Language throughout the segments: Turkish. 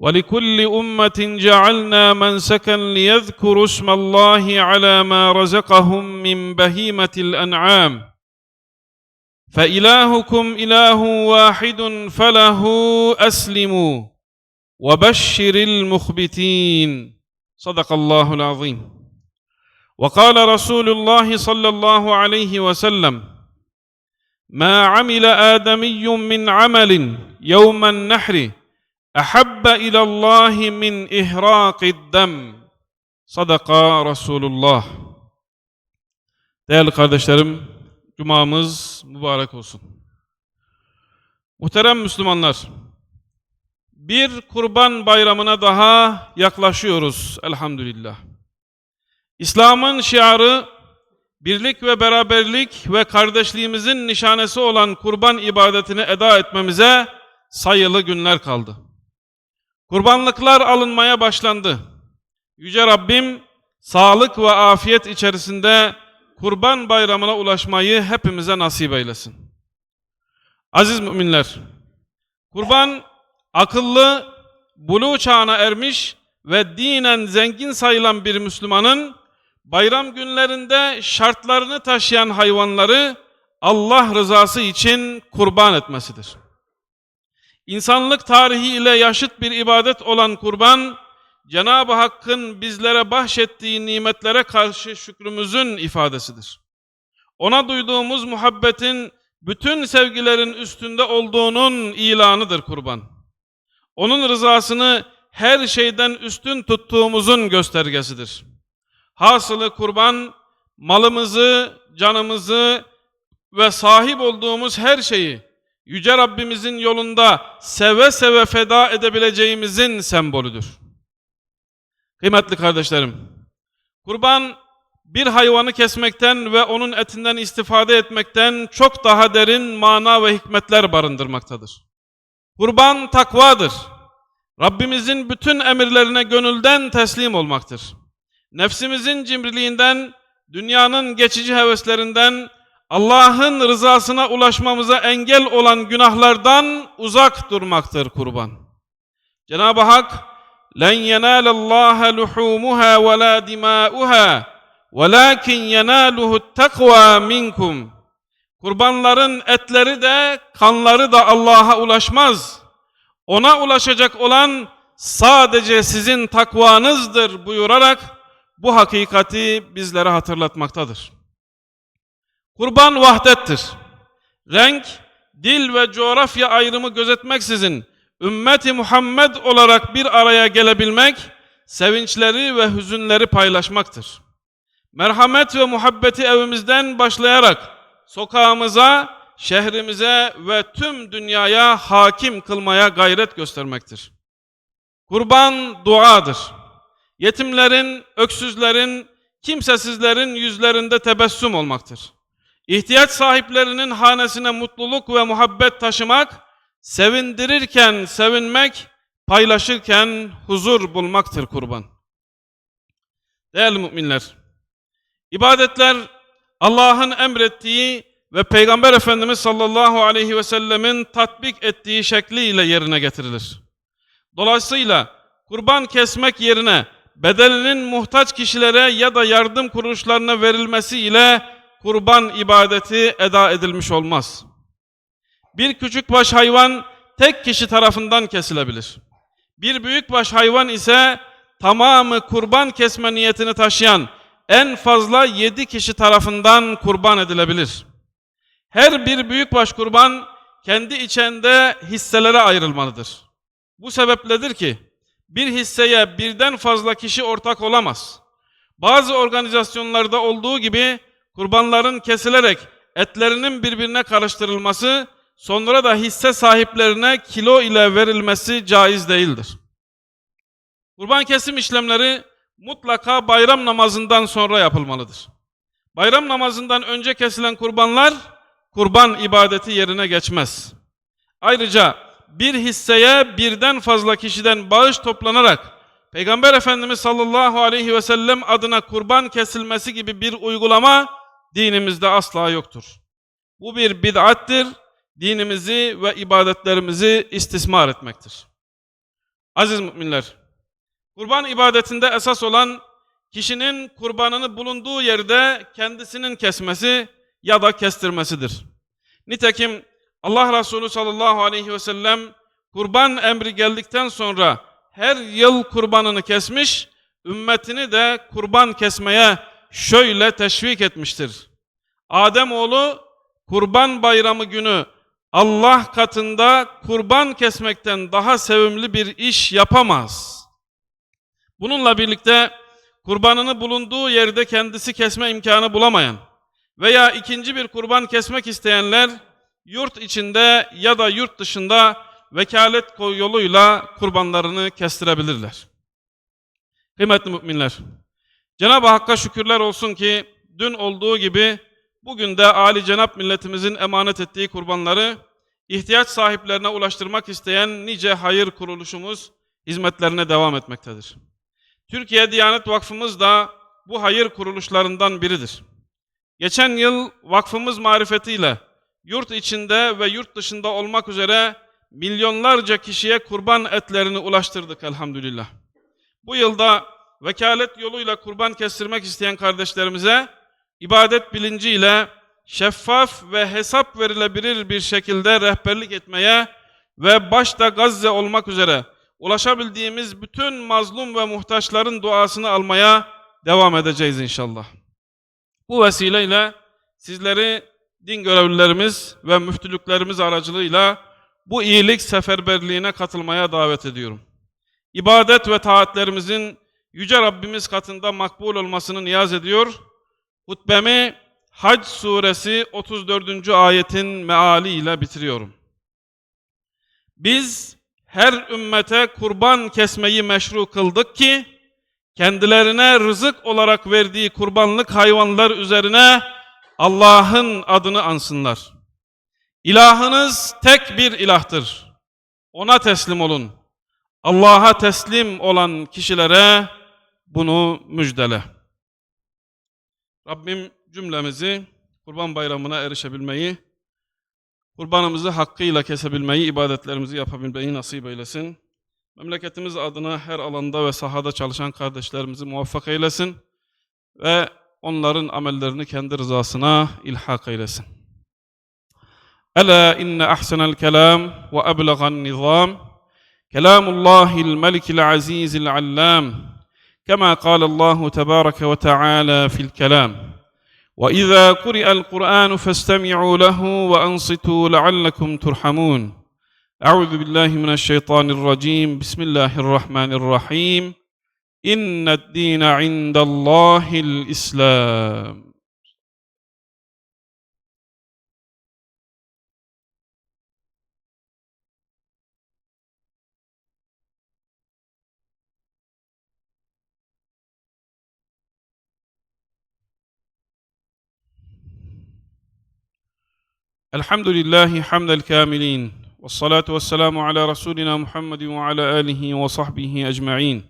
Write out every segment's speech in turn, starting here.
ولكل أمة جعلنا منسكا ليذكروا اسم الله على ما رزقهم من بهيمة الأنعام. فإلهكم إله واحد فله أسلموا وبشر المخبتين. صدق الله العظيم. وقال رسول الله صلى الله عليه وسلم ما عمل آدمي من عمل يوم النحر Ahabba ilallahi min ihraqid dem. Sadaka Resulullah. Değerli kardeşlerim, Cuma'mız mübarek olsun. Muhterem Müslümanlar, bir kurban bayramına daha yaklaşıyoruz elhamdülillah. İslam'ın şiarı, birlik ve beraberlik ve kardeşliğimizin nişanesi olan kurban ibadetini eda etmemize sayılı günler kaldı. Kurbanlıklar alınmaya başlandı. Yüce Rabbim sağlık ve afiyet içerisinde kurban bayramına ulaşmayı hepimize nasip eylesin. Aziz müminler, kurban akıllı, buluğ çağına ermiş ve dinen zengin sayılan bir Müslümanın bayram günlerinde şartlarını taşıyan hayvanları Allah rızası için kurban etmesidir. İnsanlık tarihi ile yaşıt bir ibadet olan kurban, Cenab-ı Hakk'ın bizlere bahşettiği nimetlere karşı şükrümüzün ifadesidir. Ona duyduğumuz muhabbetin bütün sevgilerin üstünde olduğunun ilanıdır kurban. Onun rızasını her şeyden üstün tuttuğumuzun göstergesidir. Hasılı kurban, malımızı, canımızı ve sahip olduğumuz her şeyi Yüce Rabbimizin yolunda seve seve feda edebileceğimizin sembolüdür. Kıymetli kardeşlerim, kurban bir hayvanı kesmekten ve onun etinden istifade etmekten çok daha derin mana ve hikmetler barındırmaktadır. Kurban takvadır. Rabbimizin bütün emirlerine gönülden teslim olmaktır. Nefsimizin cimriliğinden, dünyanın geçici heveslerinden, Allah'ın rızasına ulaşmamıza engel olan günahlardan uzak durmaktır kurban. Cenab-ı Hak لَنْ يَنَالَ اللّٰهَ لُحُومُهَا وَلَا دِمَاؤُهَا وَلَاكِنْ يَنَالُهُ التَّقْوَى مِنْكُمْ Kurbanların etleri de kanları da Allah'a ulaşmaz. Ona ulaşacak olan sadece sizin takvanızdır buyurarak bu hakikati bizlere hatırlatmaktadır. Kurban vahdettir. Renk, dil ve coğrafya ayrımı gözetmeksizin ümmeti Muhammed olarak bir araya gelebilmek, sevinçleri ve hüzünleri paylaşmaktır. Merhamet ve muhabbeti evimizden başlayarak sokağımıza, şehrimize ve tüm dünyaya hakim kılmaya gayret göstermektir. Kurban duadır. Yetimlerin, öksüzlerin, kimsesizlerin yüzlerinde tebessüm olmaktır. İhtiyaç sahiplerinin hanesine mutluluk ve muhabbet taşımak, sevindirirken sevinmek, paylaşırken huzur bulmaktır kurban. Değerli müminler, ibadetler Allah'ın emrettiği ve Peygamber Efendimiz sallallahu aleyhi ve sellemin tatbik ettiği şekliyle yerine getirilir. Dolayısıyla kurban kesmek yerine bedelinin muhtaç kişilere ya da yardım kuruluşlarına verilmesi ile kurban ibadeti eda edilmiş olmaz. Bir küçük baş hayvan tek kişi tarafından kesilebilir. Bir büyükbaş hayvan ise tamamı kurban kesme niyetini taşıyan en fazla yedi kişi tarafından kurban edilebilir. Her bir büyükbaş kurban kendi içinde hisselere ayrılmalıdır. Bu sebepledir ki bir hisseye birden fazla kişi ortak olamaz. Bazı organizasyonlarda olduğu gibi kurbanların kesilerek etlerinin birbirine karıştırılması, sonra da hisse sahiplerine kilo ile verilmesi caiz değildir. Kurban kesim işlemleri mutlaka bayram namazından sonra yapılmalıdır. Bayram namazından önce kesilen kurbanlar kurban ibadeti yerine geçmez. Ayrıca bir hisseye birden fazla kişiden bağış toplanarak Peygamber Efendimiz sallallahu aleyhi ve sellem adına kurban kesilmesi gibi bir uygulama dinimizde asla yoktur. Bu bir bid'attir, dinimizi ve ibadetlerimizi istismar etmektir. Aziz müminler, kurban ibadetinde esas olan kişinin kurbanını bulunduğu yerde kendisinin kesmesi ya da kestirmesidir. Nitekim Allah Resulü sallallahu aleyhi ve sellem kurban emri geldikten sonra her yıl kurbanını kesmiş, ümmetini de kurban kesmeye şöyle teşvik etmiştir. Adem oğlu kurban bayramı günü Allah katında kurban kesmekten daha sevimli bir iş yapamaz. Bununla birlikte kurbanını bulunduğu yerde kendisi kesme imkanı bulamayan veya ikinci bir kurban kesmek isteyenler yurt içinde ya da yurt dışında vekalet yoluyla kurbanlarını kestirebilirler. Kıymetli müminler, Cenab-ı Hakk'a şükürler olsun ki dün olduğu gibi bugün de Ali Cenap milletimizin emanet ettiği kurbanları ihtiyaç sahiplerine ulaştırmak isteyen nice hayır kuruluşumuz hizmetlerine devam etmektedir. Türkiye Diyanet Vakfımız da bu hayır kuruluşlarından biridir. Geçen yıl vakfımız marifetiyle yurt içinde ve yurt dışında olmak üzere milyonlarca kişiye kurban etlerini ulaştırdık elhamdülillah. Bu yılda vekalet yoluyla kurban kestirmek isteyen kardeşlerimize ibadet bilinciyle şeffaf ve hesap verilebilir bir şekilde rehberlik etmeye ve başta Gazze olmak üzere ulaşabildiğimiz bütün mazlum ve muhtaçların duasını almaya devam edeceğiz inşallah. Bu vesileyle sizleri din görevlilerimiz ve müftülüklerimiz aracılığıyla bu iyilik seferberliğine katılmaya davet ediyorum. İbadet ve taatlerimizin Yüce Rabbimiz katında makbul olmasını niyaz ediyor. Hutbemi Hac suresi 34. ayetin meali ile bitiriyorum. Biz her ümmete kurban kesmeyi meşru kıldık ki kendilerine rızık olarak verdiği kurbanlık hayvanlar üzerine Allah'ın adını ansınlar. İlahınız tek bir ilahtır. Ona teslim olun. Allah'a teslim olan kişilere bunu müjdele. Rabbim cümlemizi Kurban Bayramı'na erişebilmeyi, kurbanımızı hakkıyla kesebilmeyi, ibadetlerimizi yapabilmeyi nasip eylesin. Memleketimiz adına her alanda ve sahada çalışan kardeşlerimizi muvaffak eylesin ve onların amellerini kendi rızasına ilhak eylesin. Ela inne ahsenel kelam ve eblegan nizam kelamullahil melikil azizil allam كما قال الله تبارك وتعالى في الكلام وإذا قرئ القرآن فاستمعوا له وأنصتوا لعلكم ترحمون. أعوذ بالله من الشيطان الرجيم. بسم الله الرحمن الرحيم. إن الدين عند الله الإسلام. الحمد لله حمد الكاملين والصلاة والسلام على رسولنا محمد وعلى آله وصحبه أجمعين.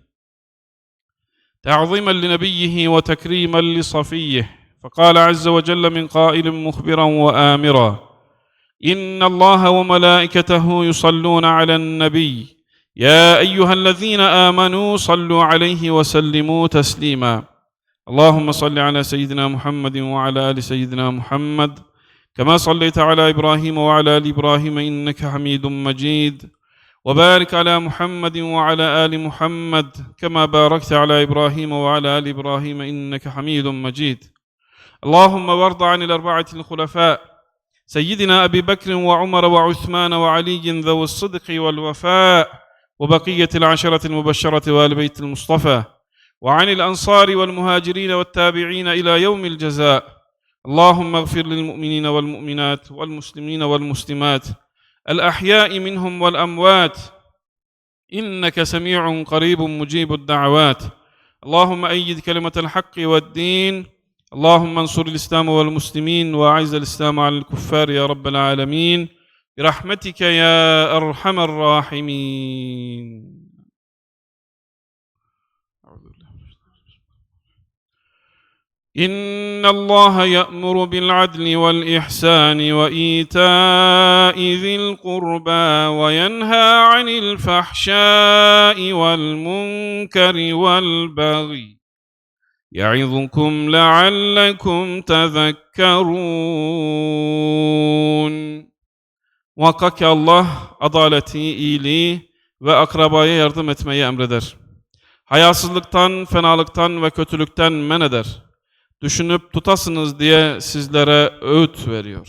تعظيما لنبيه وتكريما لصفيه فقال عز وجل من قائل مخبرا وآمرا إن الله وملائكته يصلون على النبي يا أيها الذين آمنوا صلوا عليه وسلموا تسليما. اللهم صل على سيدنا محمد وعلى آل سيدنا محمد كما صليت على إبراهيم وعلى آل إبراهيم إنك حميد مجيد. وبارك على محمد وعلى آل محمد كما باركت على إبراهيم وعلى آل إبراهيم إنك حميد مجيد. اللهم وارض عن الأربعة الخلفاء سيدنا أبي بكر وعمر وعثمان وعلي ذوي الصدق والوفاء وبقية العشرة المبشرة وآل بيت المصطفى وعن الأنصار والمهاجرين والتابعين إلى يوم الجزاء. اللهم اغفر للمؤمنين والمؤمنات والمسلمين والمسلمات الأحياء منهم والأموات. إنك سميع قريب مجيب الدعوات. اللهم أيد كلمة الحق والدين. اللهم انصر الإسلام والمسلمين وأعز الإسلام على الكفار يا رب العالمين. برحمتك يا أرحم الراحمين أعوذ بالله من الشيطان الرجيم. إن الله يأمر بالعدل والإحسان وإيتاء ذي القربى وينهى عن الفحشاء والمنكر والبغي يعظكم لعلكم تذكرون. وقك الله أضالتي ايلي واقربايه yardım etmeyi emreder hayasızlıktan fenalıktan ve kötülükten men eder Düşünüp tutasınız diye sizlere öğüt veriyor.